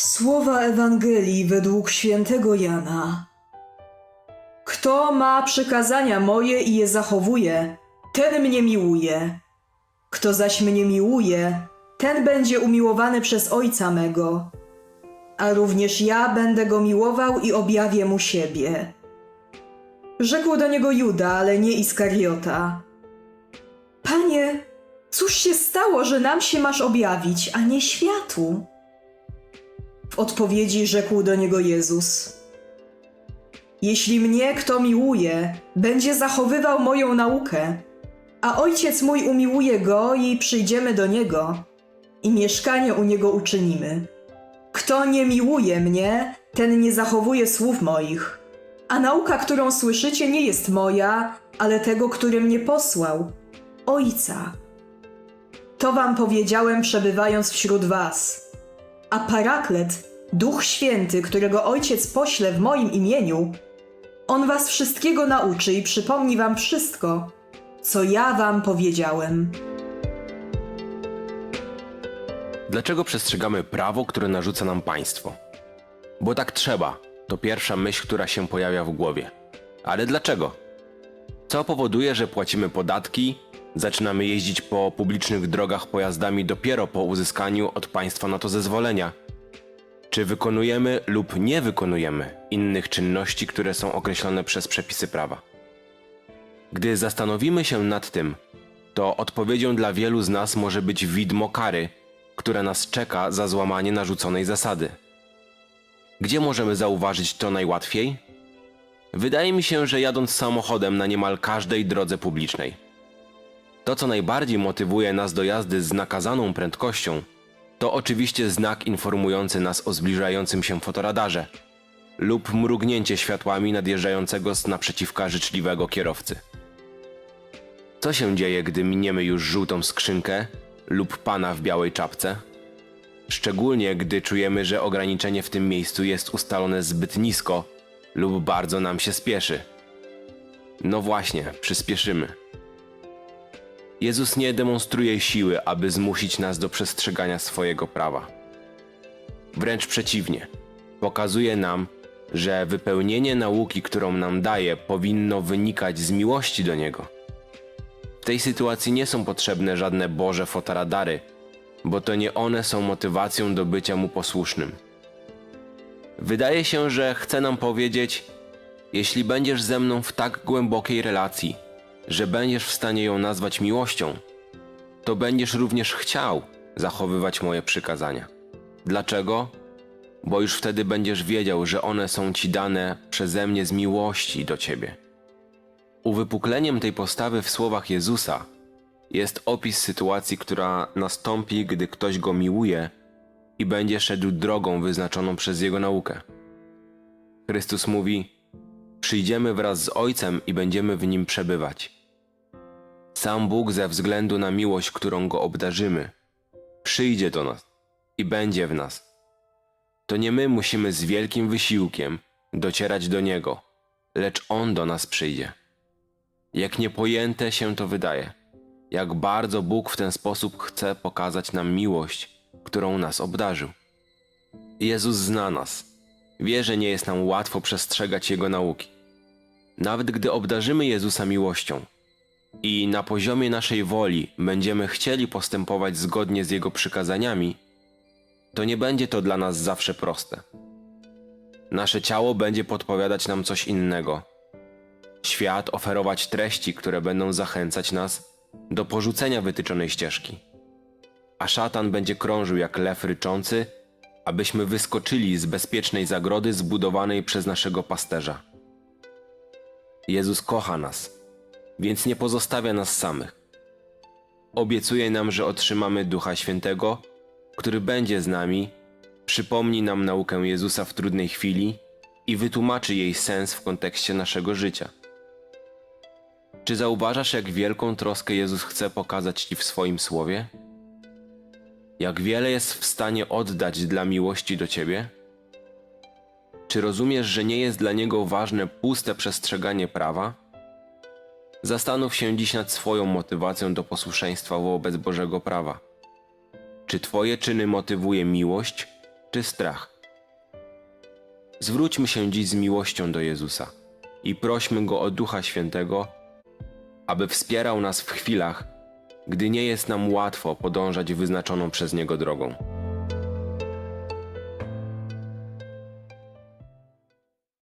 Słowa Ewangelii według świętego Jana. Kto ma przykazania moje i je zachowuje, ten mnie miłuje. Kto zaś mnie miłuje, ten będzie umiłowany przez Ojca mego. A również ja będę go miłował i objawię mu siebie. Rzekł do niego Juda, ale nie Iskariota. Panie, cóż się stało, że nam się masz objawić, a nie światu? W odpowiedzi rzekł do niego Jezus: Jeśli mnie kto miłuje, będzie zachowywał moją naukę, a ojciec mój umiłuje go i przyjdziemy do niego i mieszkanie u niego uczynimy. Kto nie miłuje mnie, ten nie zachowuje słów moich. A nauka, którą słyszycie, nie jest moja, ale tego, który mnie posłał Ojca. To wam powiedziałem, przebywając wśród was. A Paraklet, Duch Święty, którego Ojciec pośle w moim imieniu, on was wszystkiego nauczy i przypomni wam wszystko, co ja wam powiedziałem. Dlaczego przestrzegamy prawo, które narzuca nam państwo? Bo tak trzeba, to pierwsza myśl, która się pojawia w głowie. Ale dlaczego? Co powoduje, że płacimy podatki, zaczynamy jeździć po publicznych drogach pojazdami dopiero po uzyskaniu od państwa na to zezwolenia? Czy wykonujemy lub nie wykonujemy innych czynności, które są określone przez przepisy prawa? Gdy zastanowimy się nad tym, to odpowiedzią dla wielu z nas może być widmo kary, które nas czeka za złamanie narzuconej zasady. Gdzie możemy zauważyć to najłatwiej? Wydaje mi się, że jadąc samochodem na niemal każdej drodze publicznej. To, co najbardziej motywuje nas do jazdy z nakazaną prędkością, to oczywiście znak informujący nas o zbliżającym się fotoradarze lub mrugnięcie światłami nadjeżdżającego z naprzeciwka życzliwego kierowcy. Co się dzieje, gdy miniemy już żółtą skrzynkę lub pana w białej czapce? Szczególnie gdy czujemy, że ograniczenie w tym miejscu jest ustalone zbyt nisko lub bardzo nam się spieszy. No właśnie, przyspieszymy. Jezus nie demonstruje siły, aby zmusić nas do przestrzegania swojego prawa. Wręcz przeciwnie, pokazuje nam, że wypełnienie nauki, którą nam daje, powinno wynikać z miłości do Niego. W tej sytuacji nie są potrzebne żadne Boże fotoradary, bo to nie one są motywacją do bycia Mu posłusznym. Wydaje się, że chce nam powiedzieć: Jeśli będziesz ze mną w tak głębokiej relacji, że będziesz w stanie ją nazwać miłością, to będziesz również chciał zachowywać moje przykazania. Dlaczego? Bo już wtedy będziesz wiedział, że one są ci dane przeze mnie z miłości do ciebie. Uwypukleniem tej postawy w słowach Jezusa jest opis sytuacji, która nastąpi, gdy ktoś go miłuje i będzie szedł drogą wyznaczoną przez jego naukę. Chrystus mówi: Przyjdziemy wraz z Ojcem i będziemy w nim przebywać. Sam Bóg, ze względu na miłość, którą go obdarzymy, przyjdzie do nas i będzie w nas. To nie my musimy z wielkim wysiłkiem docierać do Niego, lecz On do nas przyjdzie. Jak niepojęte się to wydaje, jak bardzo Bóg w ten sposób chce pokazać nam miłość, którą nas obdarzył. Jezus zna nas, wie, że nie jest nam łatwo przestrzegać Jego nauki. Nawet gdy obdarzymy Jezusa miłością i na poziomie naszej woli będziemy chcieli postępować zgodnie z Jego przykazaniami, to nie będzie to dla nas zawsze proste. Nasze ciało będzie podpowiadać nam coś innego. Świat oferować treści, które będą zachęcać nas do porzucenia wytyczonej ścieżki. A szatan będzie krążył jak lew ryczący, abyśmy wyskoczyli z bezpiecznej zagrody zbudowanej przez naszego pasterza. Jezus kocha nas, więc nie pozostawia nas samych. Obiecuje nam, że otrzymamy Ducha Świętego, który będzie z nami, przypomni nam naukę Jezusa w trudnej chwili i wytłumaczy jej sens w kontekście naszego życia. Czy zauważasz, jak wielką troskę Jezus chce pokazać Ci w swoim słowie? Jak wiele jest w stanie oddać dla miłości do Ciebie? Czy rozumiesz, że nie jest dla Niego ważne puste przestrzeganie prawa? Zastanów się dziś nad swoją motywacją do posłuszeństwa wobec Bożego prawa. Czy Twoje czyny motywuje miłość czy strach? Zwróćmy się dziś z miłością do Jezusa i prośmy Go o Ducha Świętego, aby wspierał nas w chwilach, gdy nie jest nam łatwo podążać wyznaczoną przez Niego drogą.